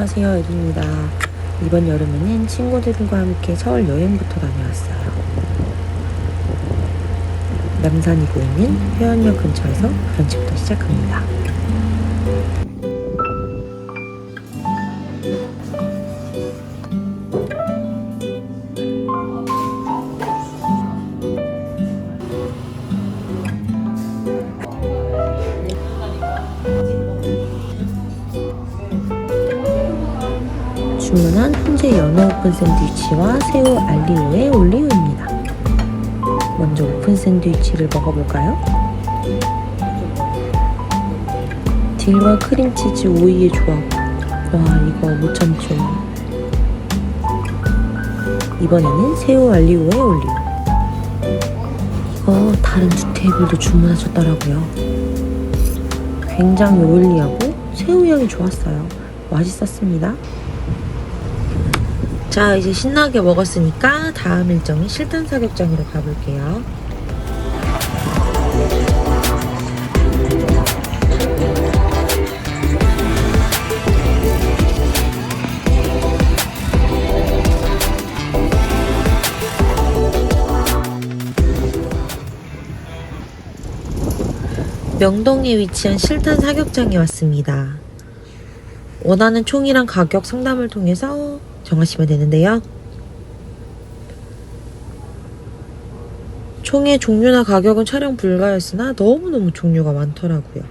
안녕하세요, 에리입니다. 이번 여름에는 친구들과 함께 서울 여행부터 다녀왔어요. 남산이 보이는 회원역 근처에서 브런치부터 시작합니다. 오픈 샌드위치와 새우 알리오의 올리오입니다. 먼저 오픈 샌드위치를 먹어볼까요? 딜과 크림치즈 오이의 조합. 와, 이거 못 참죠. 이번에는 새우 알리오의 올리오. 이거 다른 두 테이블도 주문하셨더라고요. 굉장히 오일리하고 새우 향이 좋았어요. 맛있었습니다. 자 이제 신나게 먹었으니까 다음 일정이 실탄 사격장으로 가볼게요. 명동에 위치한 실탄 사격장에 왔습니다. 원하는 총이랑 가격 상담을 통해서 정하시면 되는데요. 총의 종류나 가격은 촬영 불가였으나 너무너무 종류가 많더라고요.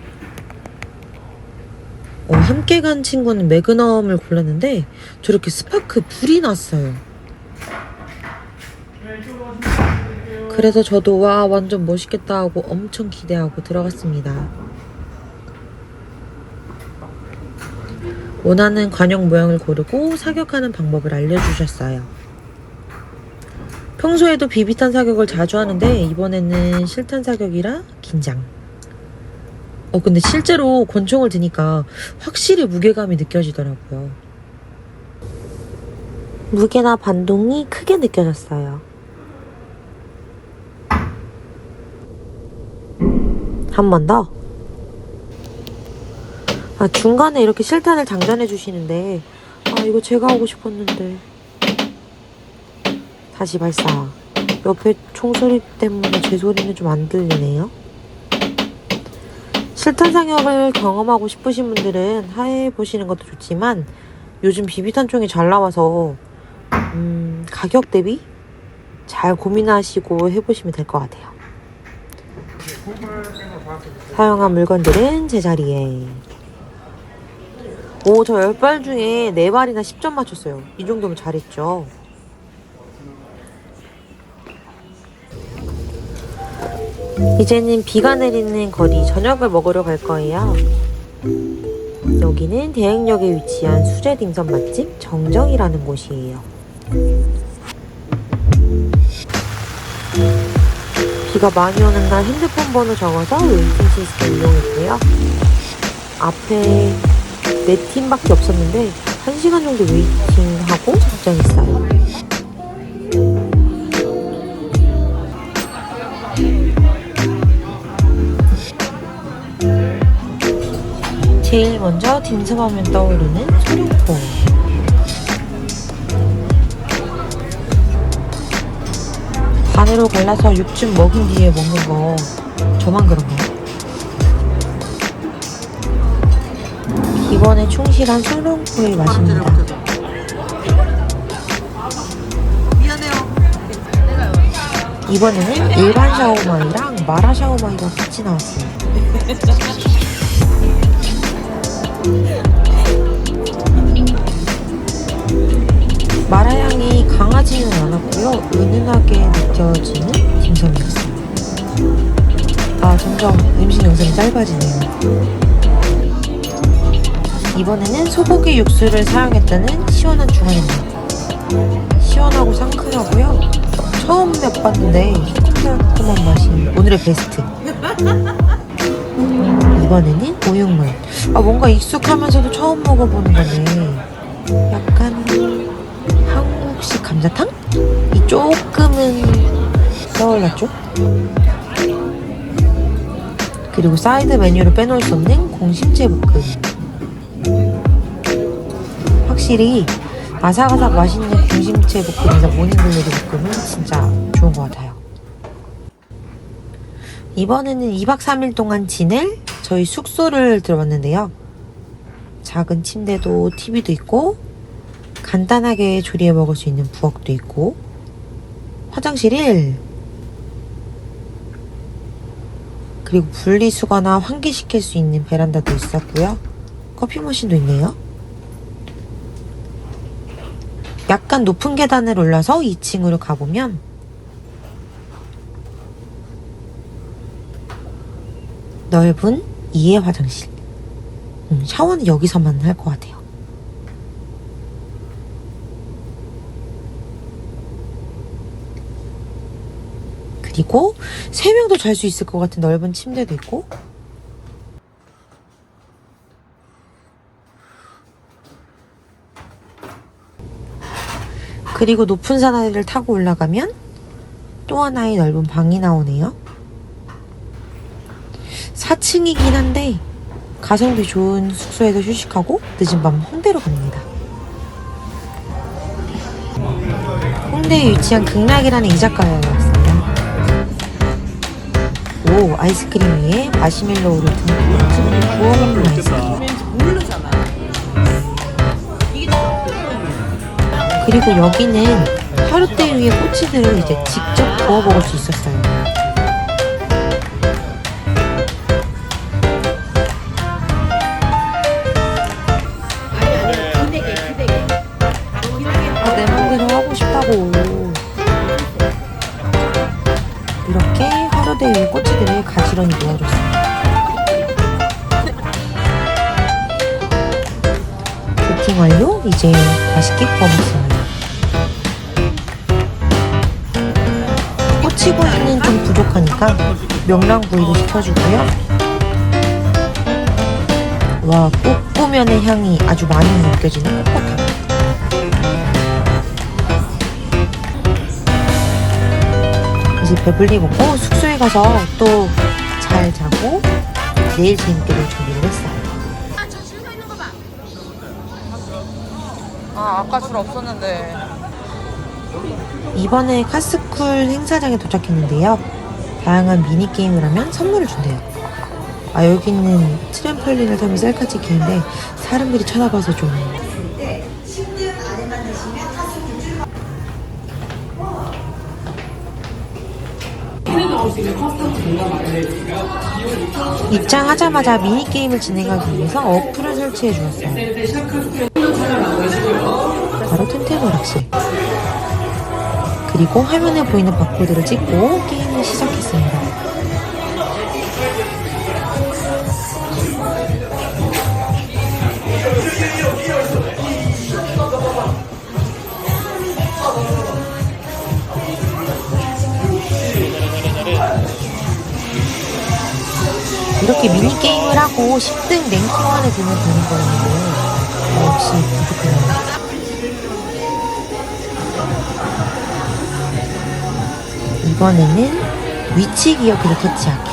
어, 함께 간 친구는 매그넘을 골랐는데 저렇게 스파크 불이 났어요. 그래서 저도 와 완전 멋있겠다 하고 엄청 기대하고 들어갔습니다. 원하는 관용 모양을 고르고 사격하는 방법을 알려주셨어요. 평소에도 비비탄 사격을 자주 하는데 이번에는 실탄 사격이라 긴장. 어 근데 실제로 권총을 드니까 확실히 무게감이 느껴지더라고요. 무게나 반동이 크게 느껴졌어요. 한 번 더. 아, 중간에 이렇게 실탄을 장전해 주시는데, 아, 이거 제가 하고 싶었는데. 다시 발사. 옆에 총소리 때문에 제 소리는 좀 안 들리네요. 실탄 상역을 경험하고 싶으신 분들은 하해 보시는 것도 좋지만, 요즘 비비탄 총이 잘 나와서, 음, 가격 대비 잘 고민하시고 해보시면 될 것 같아요. 사용한 물건들은 제자리에. 오, 저 10발 중에 4발이나 10점 맞췄어요. 이 정도면 잘했죠. 이제는 비가 내리는 거리 저녁을 먹으러 갈 거예요. 여기는 대행역에 위치한 수제 딩선 맛집 정정이라는 곳이에요. 비가 많이 오는 날 핸드폰 번호 적어서 웨이팅 시스템 이용했고요. 앞에 네 팀밖에 없었는데 한 시간 정도 웨이팅하고 입장했어요. 제일 먼저 딤섬하면 떠오르는 소룡포. 반으로 갈라서 육즙 먹은 뒤에 먹는 거 저만 그런가요? 기본에 충실한 소룡포의 맛입니다. 이번에는 일반 샤오마이랑 마라 샤오마이가 같이 나왔어요. 마라 향이 강하지는 않았고요. 은은하게 느껴지는 딤섬이었어요. 아, 점점 음식 영상이 짧아지네요. 이번에는 소고기 육수를 사용했다는 시원한 중화입니다. 시원하고 상큼하고요. 처음 맛봤는데 새콤달콤한 맛이 오늘의 베스트. 이번에는 우육물. 아 뭔가 익숙하면서도 처음 먹어보는 거네. 약간 한국식 감자탕? 이 조금은 떠올랐죠? 그리고 사이드 메뉴로 빼놓을 수 없는 공심채 볶음. 확실히 아삭아삭 맛있는 공심채 볶음이나 모닝글로리 볶음은 진짜 좋은 것 같아요. 이번에는 2박 3일 동안 지낼 저희 숙소를 들어봤는데요. 작은 침대도 TV도 있고 간단하게 조리해 먹을 수 있는 부엌도 있고 화장실 1 그리고 분리수거나 환기시킬 수 있는 베란다도 있었고요. 커피 머신도 있네요. 약간 높은 계단을 올라서 2층으로 가보면 넓은 2의 화장실. 음, 샤워는 여기서만 할 것 같아요. 그리고 세 명도 잘 수 있을 것 같은 넓은 침대도 있고 그리고 높은 사다리를 타고 올라가면 또 하나의 넓은 방이 나오네요. 4층이긴 한데 가성비 좋은 숙소에서 휴식하고 늦은 밤 홍대로 갑니다. 홍대에 위치한 극락이라는 이자카야에 왔어요. 오, 아이스크림 위에 마시멜로우를 듬뿍 구워 먹는 아이스크림. 그리고 여기는 하룻대 위에 꼬치들을 이제 직접 구워 먹을 수 있었어요. 아, 내 맘대로 하고 싶다고. 이렇게 하루대 위에 꼬치들을 가지런히 모아줬어요. 쿠팅 완료? 이제 맛있게 구워 먹어요. 15인은 좀 부족하니까 명랑구이를 시켜주고요. 와, 꽃구면의 향이 아주 많이 느껴지는 꽃향. 이제 배불리 먹고 숙소에 가서 또 잘 자고 내일 재밌게 놀 준비를 했어요. 아, 아 아까 술 없었는데. 이번에 카스 쿨 행사장에 도착했는데요. 다양한 미니게임을 하면 선물을 준대요. 아, 여기는 트램펄린을 타면 셀카 찍 기인데 사람들이 쳐다봐서 좀. 입장하자마자 미니게임을 진행하기 위해서 어플을 설치해 주었어요. 바로 텐텐 오락실. 그리고 화면에 보이는 바코드를 찍고 게임을 시작했습니다. 이렇게 미니게임을 하고 10등 랭킹 안에 들면 되는 거였는데 어, 역시 부족해요. 이번에는 위치 기억을 터치하기.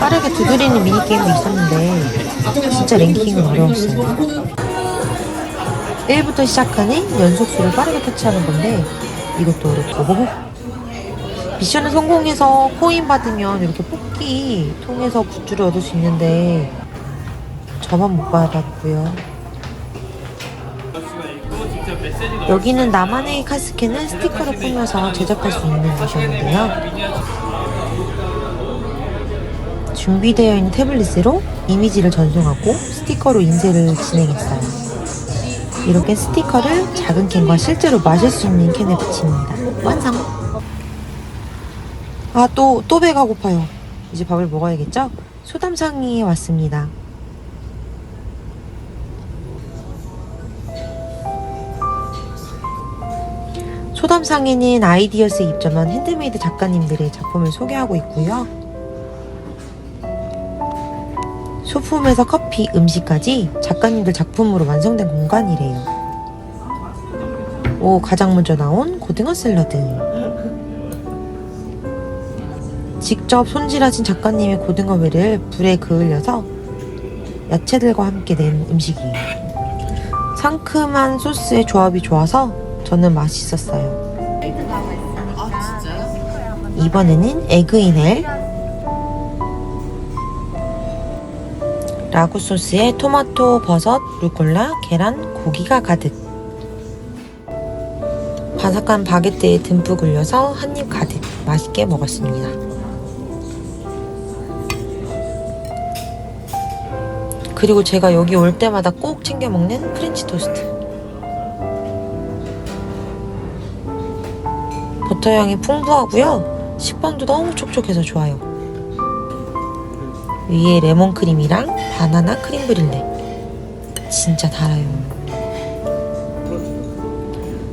빠르게 두드리는 미니게임도 있었는데 진짜 랭킹은 어려웠어요. 1부터 시작하는 연속수를 빠르게 터치하는 건데 이것도 어렵고 미션을 성공해서 코인 받으면 이렇게 뽑기 통해서 굿즈를 얻을 수 있는데 저만 못 받았고요. 여기는 나만의 카스켓은 스티커를 꾸며서 제작할 수 있는 곳이었는데요. 준비되어 있는 태블릿으로 이미지를 전송하고 스티커로 인쇄를 진행했어요. 이렇게 스티커를 작은 캔과 실제로 마실 수 있는 캔에 붙입니다. 완성! 아, 또, 또 배가 고파요. 이제 밥을 먹어야겠죠? 소담상이에 왔습니다. 소담상에는 아이디어스에 입점한 핸드메이드 작가님들의 작품을 소개하고 있고요. 소품에서 커피, 음식까지 작가님들 작품으로 완성된 공간이래요. 오, 가장 먼저 나온 고등어 샐러드. 직접 손질하신 작가님의 고등어회를 불에 그을려서 야채들과 함께 낸 음식이에요. 상큼한 소스의 조합이 좋아서 저는 맛있었어요. 이번에는 에그인엘 라구 소스에 토마토, 버섯, 루꼴라, 계란, 고기가 가득 바삭한 바게트에 듬뿍 올려서 한 입 가득 맛있게 먹었습니다. 그리고 제가 여기 올 때마다 꼭 챙겨 먹는 프렌치 토스트. 버터 향이 풍부하고요. 식감도 너무 촉촉해서 좋아요. 위에 레몬 크림이랑 바나나 크림 브릴레. 진짜 달아요.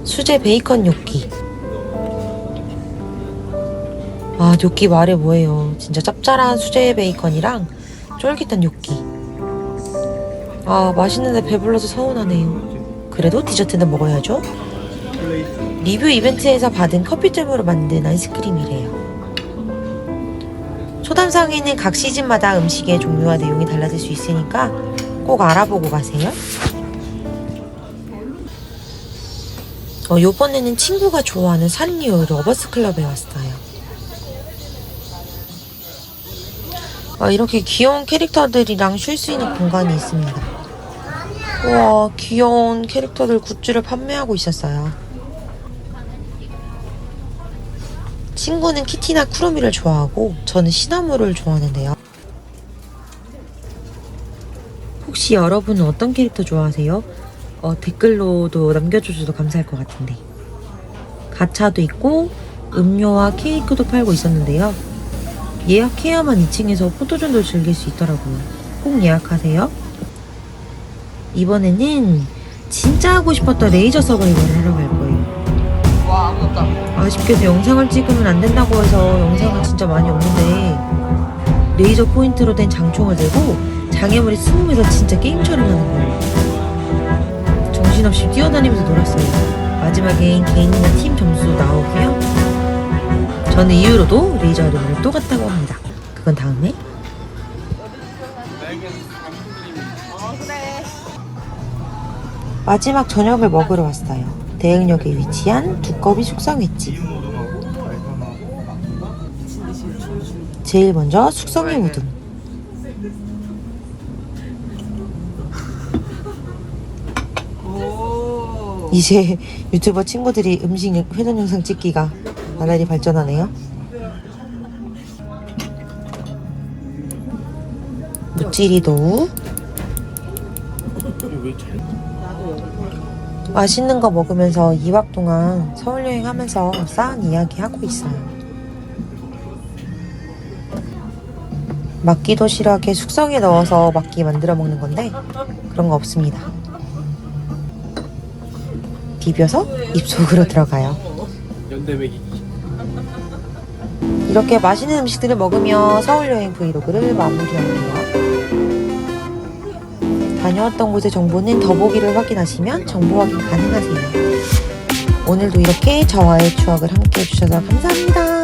수제 베이컨 요끼. 아, 요끼 말해 뭐예요. 진짜 짭짤한 수제 베이컨이랑 쫄깃한 요끼. 아, 맛있는데 배불러서 서운하네요. 그래도 디저트는 먹어야죠. 리뷰 이벤트에서 받은 커피잼으로 만든 아이스크림이래요. 소담상에는 각 시즌마다 음식의 종류와 내용이 달라질 수 있으니까 꼭 알아보고 가세요. 어, 요번에는 친구가 좋아하는 산리오 러버스 클럽에 왔어요. 아, 이렇게 귀여운 캐릭터들이랑 쉴 수 있는 공간이 있습니다. 우와, 귀여운 캐릭터들 굿즈를 판매하고 있었어요. 친구는 키티나 쿠루미를 좋아하고 저는 시나모를 좋아하는데요. 혹시 여러분은 어떤 캐릭터 좋아하세요? 어, 댓글로도 남겨주셔도 감사할 것 같은데. 가차도 있고 음료와 케이크도 팔고 있었는데요. 예약해야만 2층에서 포토존도 즐길 수 있더라고요. 꼭 예약하세요. 이번에는 진짜 하고 싶었던 레이저 서바이벌을 하러 갈 거예요. 와 아무것도. 아쉽게도 영상을 찍으면 안 된다고 해서 영상은 진짜 많이 없는데 레이저 포인트로 된 장총을 들고 장애물이 20에서 진짜 게임처럼 하는 거예요. 정신없이 뛰어다니면서 놀았어요. 마지막엔 개인이나 팀 점수도 나오고요. 저는 이후로도 레이저 아르바를 또 갔다고 합니다. 그건 다음에 마지막 저녁을 먹으러 왔어요. 대흥역에 위치한 두꺼비 숙성 횟집. 제일 먼저 숙성의 우동. 이제 유튜버 친구들이 음식 회전 영상 찍기가 나날이 발전하네요. 무찌리 도우. 맛있는 거 먹으면서 2박 동안 서울 여행하면서 쌓은 이야기 하고 있어요. 막기 도시락에 숙성에 넣어서 막기 만들어 먹는 건데 그런 거 없습니다. 비벼서 입속으로 들어가요. 이렇게 맛있는 음식들을 먹으며 서울 여행 브이로그를 마무리할게요. 다녀왔던 곳의 정보는 더보기를 확인하시면 정보 확인 가능하세요. 오늘도 이렇게 저와의 추억을 함께 해주셔서 감사합니다.